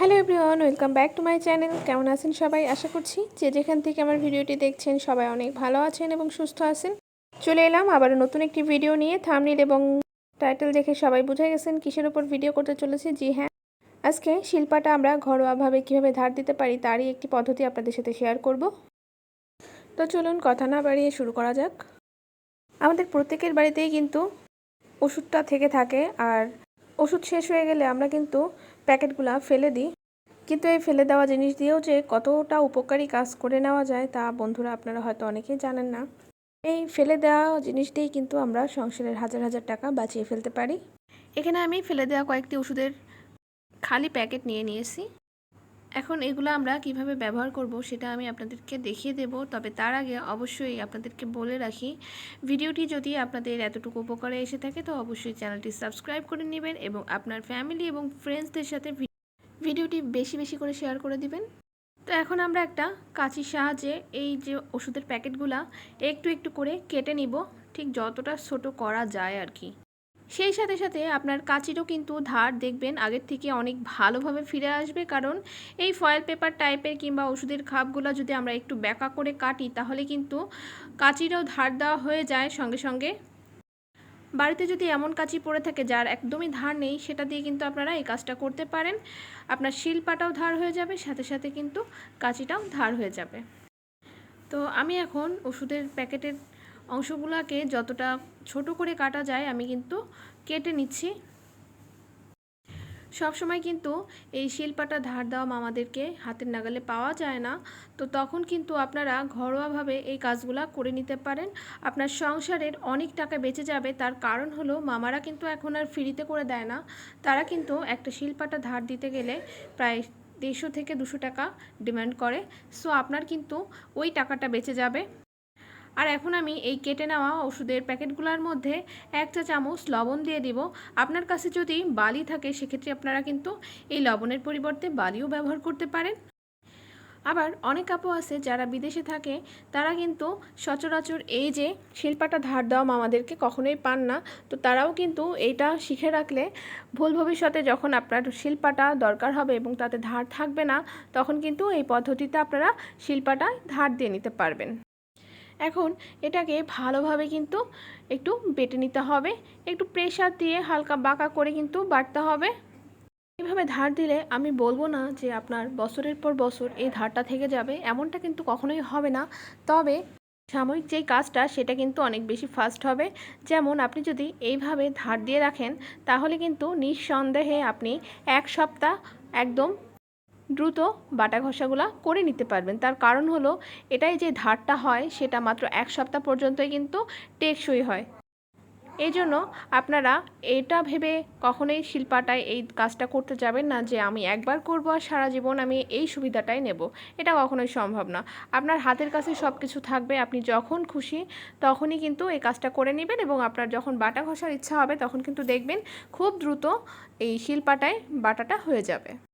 Hello everyone, welcome back to my channel. কেমন আছেন সবাই? আশা করছি যে যেখান থেকে আমার ভিডিওটি দেখছেন সবাই অনেক ভালো আছেন এবং সুস্থ আছেন। চলে এলাম আবার নতুন একটি ভিডিও নিয়ে। থামনিল এবং টাইটেল দেখে সবাই বুঝে গেছেন কিসের ওপর ভিডিও করতে চলেছে। জি হ্যাঁ আজকে শিল্পাটা আমরা ঘরোয়াভাবে কীভাবে ধার দিতে পারি তারই একটি পদ্ধতি আপনাদের সাথে শেয়ার করব। তো চলুন কথা না বাড়িয়ে শুরু করা যাক। আমাদের প্রত্যেকের বাড়িতেই কিন্তু ওষুধটা থেকে থাকে আর ওষুধ শেষ হয়ে গেলে আমরা কিন্তু প্যাকেটগুলো ফেলে দিই। কিন্তু এই ফেলে দেওয়া জিনিস দিয়েও যে কতটা উপকারী কাজ করে নেওয়া যায় তা বন্ধুরা আপনারা হয়তো অনেকেই জানেন না। এই ফেলে দেওয়া জিনিস দিয়েই কিন্তু আমরা সংসারের হাজার হাজার টাকা বাঁচিয়ে ফেলতে পারি। এখানে আমি ফেলে দেওয়া কয়েকটি ওষুধের খালি প্যাকেট নিয়ে নিয়েছি। এখন এগুলো আমরা কীভাবে ব্যবহার করব সেটা আমি আপনাদেরকে দেখিয়ে দেব। তবে তার আগে অবশ্যই আপনাদেরকে বলে রাখি, ভিডিওটি যদি আপনাদের এতটুকু উপকারে এসে থাকে তো অবশ্যই চ্যানেলটি সাবস্ক্রাইব করে নেবেন এবং আপনার ফ্যামিলি এবং ফ্রেন্ডসদের সাথে ভিডিওটি বেশি বেশি করে শেয়ার করে দিবেন। তো এখন আমরা একটা কাঁচির সাহায্যে এই যে ওষুধের প্যাকেটগুলা একটু একটু করে কেটে নিব। ঠিক যতটা ছোট করা যায় আর কি। সেই সাথে সাথে আপনার কাঁচিরও কিন্তু ধার দেখবেন আগের থেকে অনেক ভালোভাবে ফিরে আসবে। কারণ এই ফয়েল পেপার টাইপের কিংবা ওষুধের খাপগুলো যদি আমরা একটু ব্যাকা করে কাটি, তাহলে কিন্তু কাঁচিরও ধার দেওয়া হয়ে যায় সঙ্গে সঙ্গে। বাড়িতে যদি এমন কাঁচি পড়ে থাকে যার একদমই ধার নেই, সেটা দিয়ে কিন্তু আপনারা এই কাজটা করতে পারেন। আপনার শিলপাটাও ধার হয়ে যাবে, সাথে সাথে কিন্তু কাঁচিটাও ধার হয়ে যাবে। তো আমি এখন ওষুধের প্যাকেটের অংশগুলোকে যতটা ছোট করে কাটা যায়, আমি কিন্তু কেটে নিচ্ছি। সব সময় কিন্তু এই শিল্পাটা ধার দেওয়া মামাদেরকে হাতের নাগালে পাওয়া যায় না। তো তখন কিন্তু আপনারা ঘরোয়াভাবে এই কাজগুলা করে নিতে পারেন। আপনার সংসারের অনেক টাকা বেঁচে যাবে, তার কারণ হলো মামারা কিন্তু এখন আর ফ্রিতে করে দেয় না। তারা কিন্তু একটা শিল্পাটা ধার দিতে গেলে প্রায় দেড়শো থেকে দুশো টাকা ডিমান্ড করে। সো আপনার কিন্তু ওই টাকাটা বেঁচে যাবে। আর এখন আমি এই কেটে নেওয়া ওষুধের প্যাকেটগুলোর মধ্যে এক চা চামচ লবণ দিয়ে দিব। আপনার কাছে যদি বালি থাকে, সেক্ষেত্রে আপনারা কিন্তু এই লবণের পরিবর্তে বালিও ব্যবহার করতে পারেন। আবার অনেক আপু আছে যারা বিদেশে থাকে, তারা কিন্তু সচরাচর এই যে শিল্পাটা ধার দেওয়া মামাদেরকে কখনোই পান না। তো তারাও কিন্তু এইটা শিখে রাখলে ভুল ভবিষ্যতে যখন আপনার শিল্পাটা দরকার হবে এবং তাতে ধার থাকবে না, তখন কিন্তু এই পদ্ধতিতে আপনারা শিল্পাটা ধার দিয়ে নিতে পারবেন। এখন এটাকে ভালোভাবে কিন্তু একটু বেটে নিতে হবে। একটু প্রেশার দিয়ে হালকা বাঁকা করে কিন্তু বাটতে হবে। এভাবে ধার দিলে আমি বলব না যে আপনার বছরের পর বছর এই ধারটা থেকে যাবে, এমনটা কিন্তু কখনোই হবে না। তবে সাময়িক যেই কাজটা সেটা কিন্তু অনেক বেশি ফাস্ট হবে। যেমন আপনি যদি এইভাবে ধার দিয়ে রাখেন, তাহলে কিন্তু নিঃসন্দেহে আপনি এক সপ্তাহ একদম দ্রুত বাটা ঘষাগুলো করে নিতে পারবেন। তার কারণ হলো, এটাই যে ধারটা হয়, সেটা মাত্র এক সপ্তাহ পর্যন্তই কিন্তু টেকসই হয়। এই জন্য আপনারা এটা ভেবে কখনোই শিল্পাটায় এই কাজটা করতে যাবেন না যে, আমি একবার করব আর সারা জীবন আমি এই সুবিধাটাই নেব। এটা কখনোই সম্ভব না। আপনার হাতের কাছে সব কিছু থাকবে, আপনি যখন খুশি তখনই কিন্তু এই কাজটা করে নেবেন এবং আপনার যখন বাটা ঘষার ইচ্ছা হবে তখন কিন্তু দেখবেন খুব দ্রুত এই শিল্পাটায় বাটাটা হয়ে যাবে।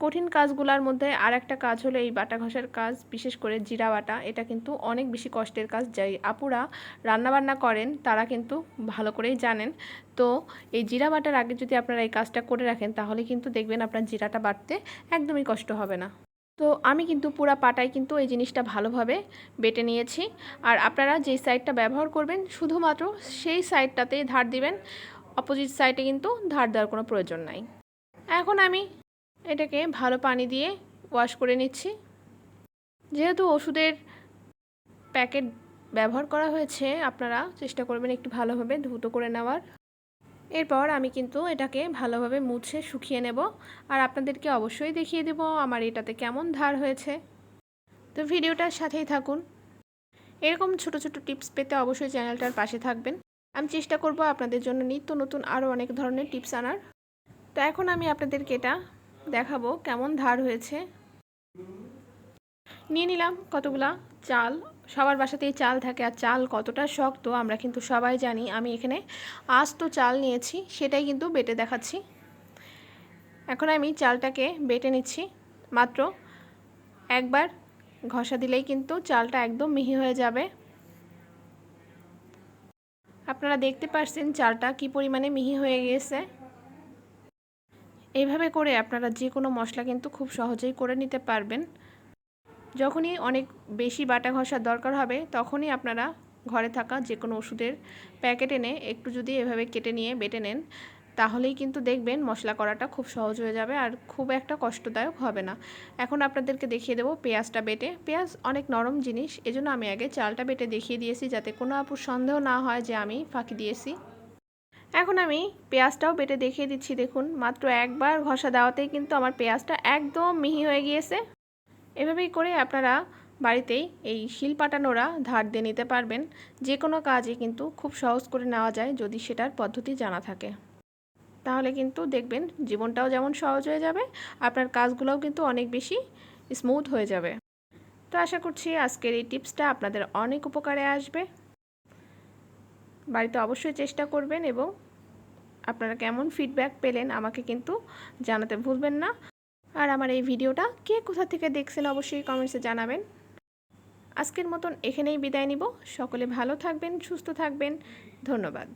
কঠিন কাজগুলোর মধ্যে আর একটা কাজ হলো এই বাটা ঘষার কাজ, বিশেষ করে জিরা বাটা। এটা কিন্তু অনেক বেশি কষ্টের কাজ। যাই আপুরা রান্নাবান্না করেন, তারা কিন্তু ভালো করেই জানেন। তো এই জিরা বাটার আগে যদি আপনারা এই কাজটা করে রাখেন, তাহলে কিন্তু দেখবেন আপনার জিরাটা বাটতে একদমই কষ্ট হবে না। তো আমি কিন্তু পুরা পাটায় কিন্তু এই জিনিসটা ভালোভাবে বেটে নিয়েছি। আর আপনারা যেই সাইডটা ব্যবহার করবেন, শুধুমাত্র সেই সাইডটাতেই ধার দিবেন। অপোজিট সাইডে কিন্তু ধার দেওয়ার কোনো প্রয়োজন নাই। এখন আমি এটাকে ভালো পানি দিয়ে ওয়াশ করে নিচ্ছি। যেহেতু ওষুধের প্যাকেট ব্যবহার করা হয়েছে, আপনারা চেষ্টা করবেন একটু ভালোভাবে ধুতো করে নেওয়ার। এরপর আমি কিন্তু এটাকে ভালোভাবে মুছে শুকিয়ে নেব। আর আপনাদেরকে অবশ্যই দেখিয়ে দেব আমার এটাতে কেমন ধার হয়েছে। তো ভিডিওটার সাথেই থাকুন। এরকম ছোট ছোট টিপস পেতে অবশ্যই চ্যানেলটার পাশে থাকবেন। আমি চেষ্টা করব আপনাদের জন্য নিত্য নতুন আরও অনেক ধরনের টিপস আনার। তো এখন আমি আপনাদেরকে এটা দেখাবো কেমন ধার হয়েছে। নিয়ে নিলাম কতগুলা চাল। সবার বাসাতেই চাল থাকে আর চাল কতটা শক্ত আমরা কিন্তু সবাই জানি। আমি এখানে আস্ত চাল নিয়েছি, সেটাই কিন্তু বেটে দেখাচ্ছি। এখন আমি চালটাকে বেটে নিচ্ছি। মাত্র একবার ঘষা দিলেই কিন্তু চালটা একদম মিহি হয়ে যাবে। আপনারা দেখতে পাচ্ছেন চালটা কি পরিমাণে মিহি হয়ে গেছে। এইভাবে করে আপনারা যে কোনো মশলা কিন্তু খুব সহজেই করে নিতে পারবেন। যখনই অনেক বেশি বাটা ঘষার দরকার হবে, তখনই আপনারা ঘরে থাকা যে কোনো ওষুধের প্যাকেট এনে একটু যদি এভাবে কেটে নিয়ে বেটে নেন, তাহলেই কিন্তু দেখবেন মশলা করাটা খুব সহজ হয়ে যাবে আর খুব একটা কষ্টদায়ক হবে না। এখন আপনাদেরকে দেখিয়ে দেবো পেঁয়াজটা বেটে। পেঁয়াজ অনেক নরম জিনিস, এজন্য আমি আগে চালটা বেটে দেখিয়ে দিয়েছি যাতে কোনো আপুর সন্দেহ না হয় যে আমি ফাঁকি দিয়েছি। এখন আমি পেঁয়াজটাও বেটে দেখিয়ে দিচ্ছি, দেখুন। মাত্র একবার ঘষা দেওয়াতেই কিন্তু আমার পেঁয়াজটা একদম মিহি হয়ে গিয়েছে। এভাবেই করে আপনারা বাড়িতেই এই শিল পাটানোরা ধার দিয়ে নিতে পারবেন। যে কোনো কাজই কিন্তু খুব সহজ করে নেওয়া যায় যদি সেটার পদ্ধতি জানা থাকে। তাহলে কিন্তু দেখবেন জীবনটাও যেমন সহজ হয়ে যাবে, আপনার কাজগুলোও কিন্তু অনেক বেশি স্মুথ হয়ে যাবে। তো আশা করছি আজকের এই টিপসটা আপনাদের অনেক উপকারে আসবে। বাড়িতে অবশ্যই চেষ্টা করবেন এবং আপনারা কেমন ফিডব্যাক পেলেন আমাকে কিন্তু জানাতে ভুলবেন না। আর আমার এই ভিডিওটা কে কোথা থেকে দেখছেন অবশ্যই কমেন্টসে জানাবেন। আজকের মতন এখানেই বিদায় নিব। সকলে ভালো থাকবেন, সুস্থ থাকবেন। ধন্যবাদ।